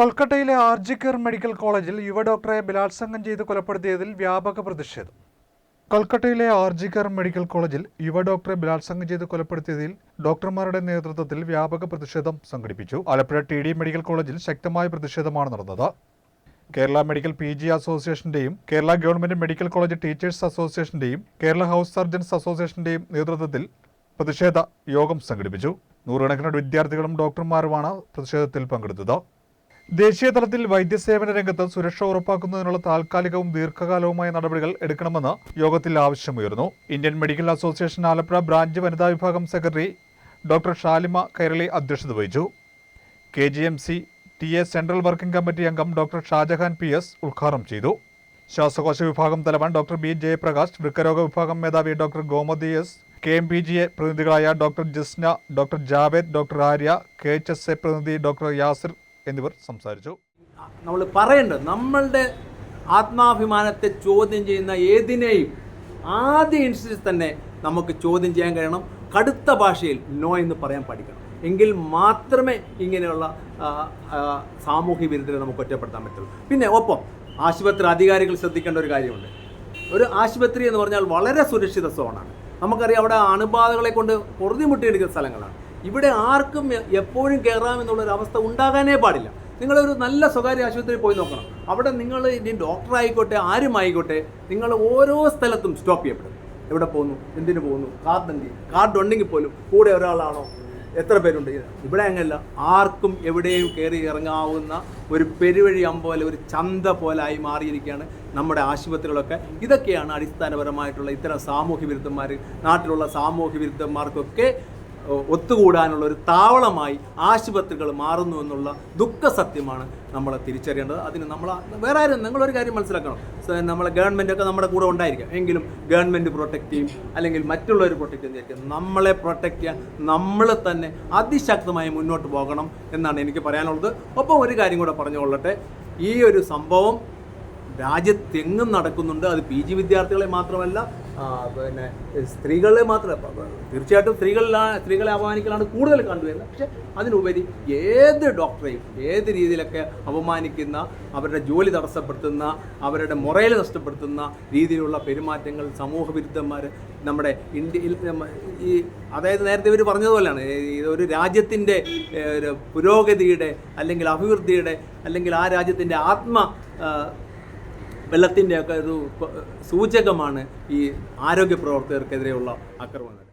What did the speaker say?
കൊൽക്കത്തയിലെ ആർജിക്കർ മെഡിക്കൽ കോളേജിൽ യുവ ഡോക്ടറെ ബലാത്സംഗം ചെയ്ത് കൊലപ്പെടുത്തിയതിൽ വ്യാപക പ്രതിഷേധം. കൊൽക്കത്തയിലെ ആർജിക്കർ മെഡിക്കൽ കോളേജിൽ യുവ ഡോക്ടറെ ബലാത്സംഗം ചെയ്ത് കൊലപ്പെടുത്തിയതിൽ ഡോക്ടർമാരുടെ നേതൃത്വത്തിൽ വ്യാപക പ്രതിഷേധം സംഘടിപ്പിച്ചു. ആലപ്പുഴ ടി ഡി മെഡിക്കൽ കോളേജിൽ ശക്തമായ പ്രതിഷേധമാണ് നടന്നത്. Kerala medical P G അസോസിയേഷന്റെയും Kerala government medical college teachers അസോസിയേഷന്റെയും Kerala house surgeons അസോസിയേഷന്റെയും നേതൃത്വത്തിൽ പ്രതിഷേധ യോഗം സംഘടിപ്പിച്ചു. നൂറുകണക്കിന് വിദ്യാർത്ഥികളും ഡോക്ടർമാരുമാണ് പ്രതിഷേധത്തിൽ പങ്കെടുത്തത്. ദേശീയ തലത്തിൽ വൈദ്യസേവന രംഗത്ത് സുരക്ഷ ഉറപ്പാക്കുന്നതിനുള്ള താൽക്കാലികവും ദീർഘകാലവുമായ നടപടികൾ എടുക്കണമെന്ന് യോഗത്തിൽ ആവശ്യമുയർന്നു. Indian medical association Alappuzha branch വനിതാ വിഭാഗം സെക്രട്ടറി ഡോക്ടർ ഷാലിമ കൈരളി അധ്യക്ഷത വഹിച്ചു. K G M C T A central working committee അംഗം ഡോക്ടർ ഷാജഹാൻ പി എസ് ഉദ്ഘാടനം ചെയ്തു. ശ്വാസകോശ വിഭാഗം തലവൻ ഡോക്ടർ ബി ജയപ്രകാശ് വൃക്കരോഗ വിഭാഗം മേധാവി doctor Gomathi S K M P G A പ്രതിനിധികളായ doctor Jasna doctor Javed doctor Arya K H S A പ്രതിനിധി ഡോക്ടർ യാസിർ എന്നിവർ സംസാരിച്ചു. നമ്മൾ പറയേണ്ടത് നമ്മളുടെ ആത്മാഭിമാനത്തെ ചോദ്യം ചെയ്യുന്ന ഏതിനെയും ആദ്യ ഇൻസ്റ്റൻസ് തന്നെ നമുക്ക് ചോദ്യം ചെയ്യാൻ കഴിയണം. കടുത്ത ഭാഷയിൽ നോ എന്ന് പറയാൻ പഠിക്കണം. എങ്കിൽ മാത്രമേ ഇങ്ങനെയുള്ള സാമൂഹ്യ വിരുദ്ധരെ നമുക്ക് ഒറ്റപ്പെടുത്താൻ പറ്റുള്ളൂ. പിന്നെ ഒപ്പം ആശുപത്രി അധികാരികൾ ശ്രദ്ധിക്കേണ്ട ഒരു കാര്യമുണ്ട്. ഒരു ആശുപത്രി എന്ന് പറഞ്ഞാൽ വളരെ സുരക്ഷിത സോണാണ്. നമുക്കറിയാം അവിടെ അണുബാധകളെ കൊണ്ട് പൊറുതിമുട്ടിയെടുക്കുന്ന സ്ഥലങ്ങളാണ്. ഇവിടെ ആർക്കും എപ്പോഴും കയറാമെന്നുള്ളൊരു അവസ്ഥ ഉണ്ടാകാനേ പാടില്ല. നിങ്ങളൊരു നല്ല സ്വകാര്യ ആശുപത്രിയിൽ പോയി നോക്കണം. അവിടെ നിങ്ങൾ ഇനി ഡോക്ടറായിക്കോട്ടെ ആയിക്കോട്ടെ ആരും ആയിക്കോട്ടെ നിങ്ങൾ ഓരോ സ്ഥലത്തും സ്റ്റോപ്പ് ചെയ്യപ്പെടും. എവിടെ പോകുന്നു? എന്തിനു പോകുന്നു? കാർഡുണ്ടെങ്കിൽ കാർഡുണ്ടെങ്കിൽ പോലും കൂടെ ഒരാളാണോ? എത്ര പേരുണ്ട്? ഇവിടെ അങ്ങനെയല്ല ആർക്കും എവിടെയും കയറി ഇറങ്ങാവുന്ന ഒരു പെരുവഴി അമ്പോലെ ഒരു ചന്ത പോലെ ആയി മാറിയിരിക്കുകയാണ് നമ്മുടെ ആശുപത്രികളൊക്കെ. ഇതൊക്കെയാണ് അടിസ്ഥാനപരമായിട്ടുള്ള ഇത്തരം സാമൂഹ്യ വിരുദ്ധന്മാർ നാട്ടിലുള്ള സാമൂഹ്യ വിരുദ്ധന്മാർക്കൊക്കെ ഒത്തുകൂടാനുള്ള ഒരു താവളമായി ആശുപത്രികൾ മാറുന്നു എന്നുള്ള ദുഃഖ സത്യമാണ് നമ്മൾ തിരിച്ചറിയേണ്ടത്. അതിന് നമ്മൾ വേറെ ആരും നിങ്ങളൊരു കാര്യം മനസ്സിലാക്കണം. നമ്മളെ ഗവൺമെന്റൊക്കെ നമ്മുടെ കൂടെ ഉണ്ടായിരിക്കാം. എങ്കിലും ഗവൺമെന്റ് പ്രൊട്ടക്റ്റ് ചെയ്യും. അല്ലെങ്കിൽ മറ്റുള്ളവർ പ്രൊട്ടക്റ്റ് ചെയ്യുന്നതായിരിക്കും നമ്മളെ പ്രൊട്ടക്റ്റ് ചെയ്യാൻ നമ്മൾ തന്നെ അതിശക്തമായി മുന്നോട്ട് പോകണം എന്നാണ് എനിക്ക് പറയാനുള്ളത്. ഒപ്പം ഒരു കാര്യം കൂടെ പറഞ്ഞുകൊള്ളട്ടെ. ഈ ഒരു സംഭവം രാജ്യത്തെങ്ങും നടക്കുന്നുണ്ട്. അത് പി ജി വിദ്യാർത്ഥികളെ മാത്രമല്ല പിന്നെ സ്ത്രീകളെ മാത്രമല്ല തീർച്ചയായിട്ടും സ്ത്രീകളിലാണ് സ്ത്രീകളെ അപമാനിക്കലാണ് കൂടുതൽ കണ്ടുവരുന്നത്. പക്ഷെ അതിനുപരി ഏത് ഡോക്ടറെയും ഏത് രീതിയിലൊക്കെ അപമാനിക്കുന്ന അവരുടെ ജോലി തടസ്സപ്പെടുത്തുന്ന അവരുടെ മുറയിൽ നഷ്ടപ്പെടുത്തുന്ന രീതിയിലുള്ള പെരുമാറ്റങ്ങൾ സമൂഹ വിരുദ്ധന്മാർ നമ്മുടെ ഇന്ത്യയിൽ ഈ അതായത് നേരത്തെ ഇവർ പറഞ്ഞതുപോലെയാണ്. ഇതൊരു രാജ്യത്തിന്റെ ഒരു പുരോഗതിയുടെ അല്ലെങ്കിൽ അഭിവൃദ്ധിയുടെ അല്ലെങ്കിൽ ആ രാജ്യത്തിന്റെ ആത്മ ആ, വെള്ളത്തിന്റെ ഒക്കെ ഒരു സൂചകമാണ് ഈ ആരോഗ്യ പ്രവർത്തകർക്കെതിരെയുള്ള ആക്രമണങ്ങൾ.